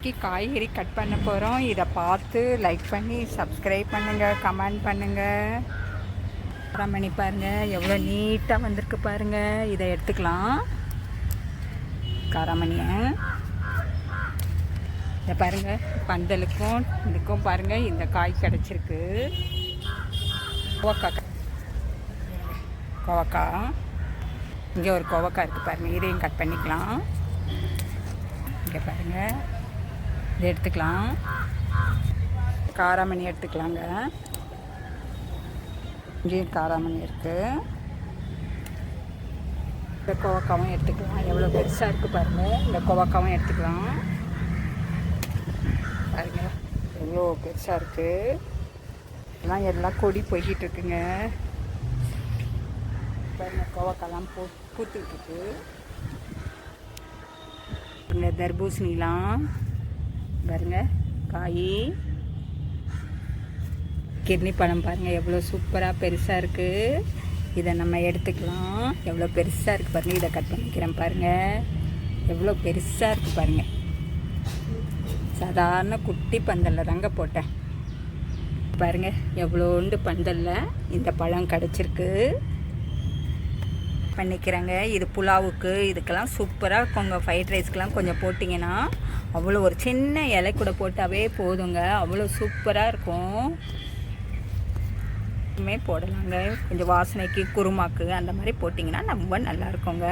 இன்னைக்கு காய்கறி கட் பண்ண போகிறோம் இதை பார்த்து லைக் பண்ணி சப்ஸ்கிரைப் பண்ணுங்கள் கமெண்ட் பண்ணுங்கள் பண்ணி பாருங்கள் எவ்வளோ நீட்டாக வந்திருக்கு பாருங்கள் இதை எடுத்துக்கலாம். காராமணியை இதை பாருங்கள் பந்தலுக்கும் இதுக்கும் பாருங்கள் இந்த காய் கிடச்சிருக்கு. கோவக்காய் கோவக்காய். இங்கே ஒரு கோவக்காய் இருக்குது பாருங்கள் இதையும் கட் பண்ணிக்கலாம். இங்கே பாருங்கள் இதை எடுத்துக்கலாம். காராமணி எடுத்துக்கலாங்க. இங்கேயும் காராமணி இருக்குது இந்த கோவக்காவும் எடுத்துக்கலாம். எவ்வளோ பெருசாக இருக்குது பாருங்கள் இந்த கோவக்காவும் எடுத்துக்கலாம். பாருங்க. எவ்வளோ பெருசாக இருக்குது எல்லாம் எல்லாம் கொடி போய்கிட்டு இருக்குங்க. பாருங்க கோவக்காலாம் பூ பூத்துக்கிட்டு இருக்கு. இந்த தர்பூசணிலாம் பாருங்க. காய். கிட்னி பழம் பாருங்கள் எவ்வளோ சூப்பராக பெருசாக இருக்குது இதை நம்ம எடுத்துக்கலாம். எவ்வளோ பெருசாக இருக்குது பாருங்கள் இதை கட் பண்ணிக்கிறேன் பாருங்கள் எவ்வளோ பெருசாக இருக்குது பாருங்கள் சாதாரண குட்டி பந்தலில் தாங்க போட்டேன். பாருங்கள் எவ்வளோண்டு பந்தலில் இந்த பழம் கிடச்சிருக்கு. பண்ணிக்கிறேங்க. இது புலாவுக்கு இதுக்கெல்லாம் சூப்பராக இருக்குங்க. ஃப்ரைட் ரைஸ்க்கெலாம் கொஞ்சம் போட்டிங்கன்னா அவ்வளோ ஒரு சின்ன இலை கூட போட்டாவே போதுங்க. அவ்வளோ சூப்பராக இருக்கும். மே போடலாங்க. கொஞ்சம் வாசனைக்கு குருமாக்கு அந்த மாதிரி போட்டிங்கன்னா ரொம்ப நல்லா இருக்குங்க.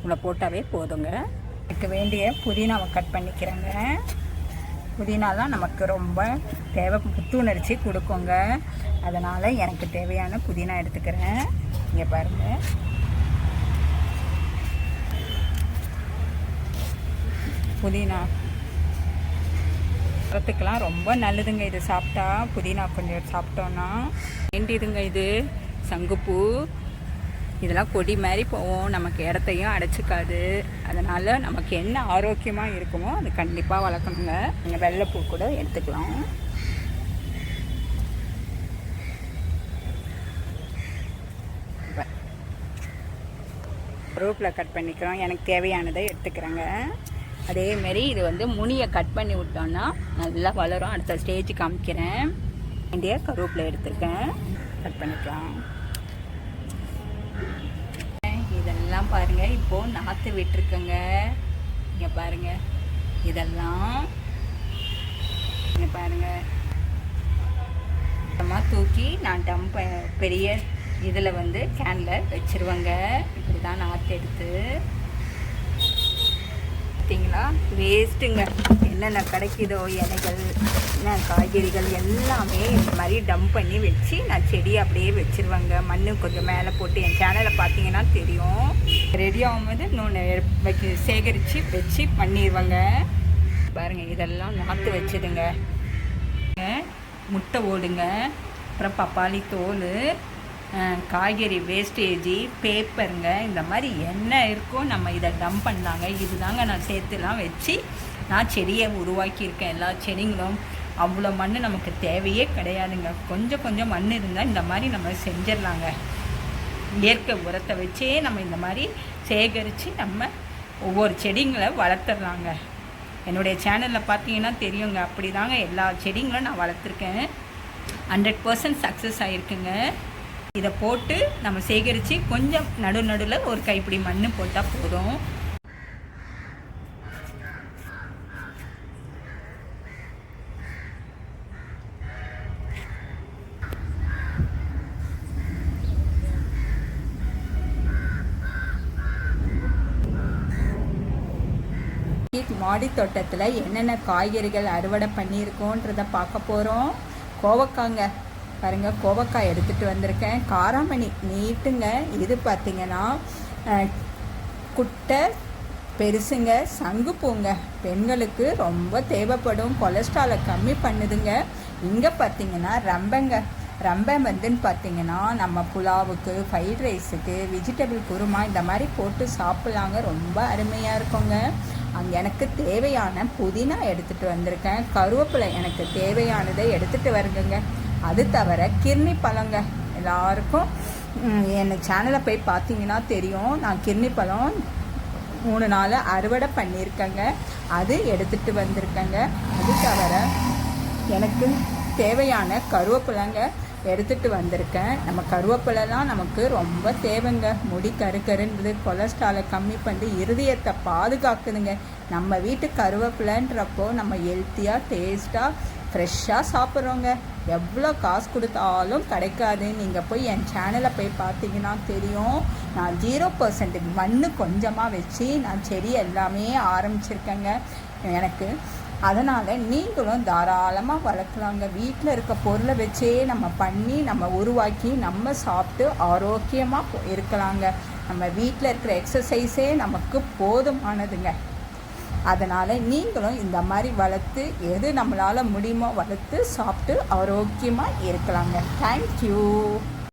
இவ்வளோ போட்டாவே போதுங்க. எனக்கு வேண்டிய புதினாவை கட் பண்ணிக்கிறேங்க. புதினாலாம் நமக்கு ரொம்ப தேவை. புத்துணர்ச்சி கொடுக்குங்க. அதனால் எனக்கு தேவையான புதினா எடுத்துக்கிறேன். இங்கே பாருங்கள் புதினா. ரத்துக்கெலாம் ரொம்ப நல்லதுங்க இது சாப்பிட்டா. புதினா கொஞ்சம் சாப்பிட்டோன்னா வேண்டியதுங்க இது. சங்குப்பூ. இதெல்லாம் கொடி மாதிரி போவோம். நமக்கு இடத்தையும் அடைச்சிக்காது. அதனால் நமக்கு என்ன ஆரோக்கியமாக இருக்குமோ அது கண்டிப்பாக வளர்க்கணுங்க. நீங்கள் வெள்ளைப்பூ கூட எடுத்துக்கலாம். ரூப்பில் கட் பண்ணிக்கிறோம். எனக்கு தேவையானதை எடுத்துக்கிறேங்க. அதேமாரி இது வந்து முனியை கட் பண்ணி விட்டோன்னா நல்லா வளரும். அடுத்த ஸ்டேஜ் காமிக்கிறேன். வேண்டிய கருவேப்பில் எடுத்துருக்கேன். கட் பண்ணிக்கலாம். இதெல்லாம் பாருங்க. இப்போ நாற்று விட்டுருக்கங்க. இங்கே பாருங்க. இதெல்லாம் இங்கே பாருங்க. அப்புறமா தூக்கி நான் டம்ப் பெரிய இதில் வந்து கேனில் வச்சிருவேங்க. இப்படி தான் நாற்று எடுத்து. பார்த்தீங்களா? வேஸ்ட்டுங்க என்னென்ன கிடைக்குதோ இலைகள் என்ன காய்கறிகள் எல்லாமே இந்த மாதிரி டம்ப் பண்ணி வச்சு நான் செடி அப்படியே வச்சிருவேங்க. மண் கொஞ்சம் மேலே போட்டு என் சேனலை பார்த்தீங்கன்னா தெரியும். ரெடி ஆகும்போது இன்னொன்று வைக்க சேகரித்து வச்சு பண்ணிடுவேங்க பாருங்கள் இதெல்லாம் நாற்று வச்சுதுங்க. முட்டை ஓடுங்க. அப்புறம் பப்பாளி தோல். காய்கறி வேஸ்டேஜி பேப்பருங்க இந்த மாதிரி என்ன இருக்கோ நம்ம இதை டம்ப் பண்ணாங்க. இதுதாங்க நான் சேர்த்துலாம் வச்சு நான் செடியை உருவாக்கியிருக்கேன். எல்லா செடிங்களும் அவ்வளோ மண் நமக்கு தேவையே கிடையாதுங்க. கொஞ்சம் கொஞ்சம் மண் இருந்தால் இந்த மாதிரி நம்ம செஞ்சிடலாங்க. இயற்கை உரத்தை வச்சே நம்ம இந்த மாதிரி சேகரித்து நம்ம ஒவ்வொரு செடிங்களை வளர்த்துடலாங்க. என்னுடைய சேனலில் பார்த்தீங்கன்னா தெரியுங்க. அப்படி தாங்க எல்லா செடிங்களும் நான் வளர்த்துருக்கேன். ஹண்ட்ரட் பர்சன்ட் சக்ஸஸ் ஆகிருக்குங்க இதை போட்டு நம்ம சேகரித்து கொஞ்சம் நடு நடுவில் ஒரு கைப்பிடி மண் போட்டால் போதும். மாடி தோட்டத்தில் என்னென்ன காய்கறிகள் அறுவடை பண்ணியிருக்கோன்றதை பார்க்க போகிறோம் கோவக்காங்க. பாருங்க கோவக்காய் எடுத்துகிட்டு வந்திருக்கேன். காராமணி நீட்டுங்க. இது பார்த்தீங்கன்னா குட்டை பெருசுங்க சங்குப்பூங்க பெண்களுக்கு ரொம்ப தேவைப்படும். கொலஸ்ட்ராலை கம்மி பண்ணுதுங்க. இங்கே பார்த்தீங்கன்னா ரம்பங்க. ரம்பம் வந்துன்னு பார்த்தீங்கன்னா நம்ம புலாவுக்கு ஃப்ரைட் ரைஸுக்கு வெஜிடபிள் குருமா இந்த மாதிரி போட்டு சாப்பிட்லாங்க. ரொம்ப அருமையாக இருக்குங்க. அங்கே எனக்கு தேவையான புதினா எடுத்துகிட்டு வந்திருக்கேன். கருவேப்பிலை எனக்கு தேவையானதை எடுத்துகிட்டு வருங்க அது தவிர கிர்னி பழங்க. எல்லாருக்கும் என் சேனலை போய் பார்த்தீங்கன்னா தெரியும். நான் கிர்னி பழம் மூணு நாள் அறுவடை பண்ணியிருக்கேங்க. அது எடுத்துகிட்டு வந்திருக்கேங்க. அது தவிர எனக்கு தேவையான கருவேப்பிலைங்க எடுத்துகிட்டு வந்திருக்கேன். நம்ம கருவேப்பிலைலாம் நமக்கு ரொம்ப தேவைங்க. முடி கரு கருன்றது கொலஸ்ட்ராலை கம்மி பண்ணி இருதயத்தை பாதுகாக்குதுங்க. நம்ம வீட்டு கருவேப்பிலைன்றப்போ நம்ம ஹெல்த்தியாக டேஸ்ட்டாக ஃப்ரெஷ்ஷாக சாப்பிட்றோங்க. எவ்வளோ காசு கொடுத்தாலும் கிடைக்காது. நீங்கள் போய் என் சேனலை போய் பார்த்தீங்கன்னா தெரியும். நான் ஜீரோ பர்சன்ட்டுக்கு மண்ணு கொஞ்சமாக வச்சு நான் செடி எல்லாமே ஆரம்பிச்சிருக்கேங்க. எனக்கு. அதனால் நீங்களும் தாராளமாக வளர்க்கலாங்க. வீட்டில் இருக்க பொருளை வச்சே நம்ம பண்ணி நம்ம உருவாக்கி நம்ம சாப்பிட்டு ஆரோக்கியமாக இருக்கலாங்க. நம்ம வீட்டில் இருக்கிற எக்ஸசைஸே நமக்கு போதுமானதுங்க. அதனால் நீங்களும் இந்த மாதிரி வளர்த்து எது நம்மளால் முடியுமோ வளர்த்து சாப்பிட்டு ஆரோக்கியமாக இருக்கலாங்க. தேங்க்யூ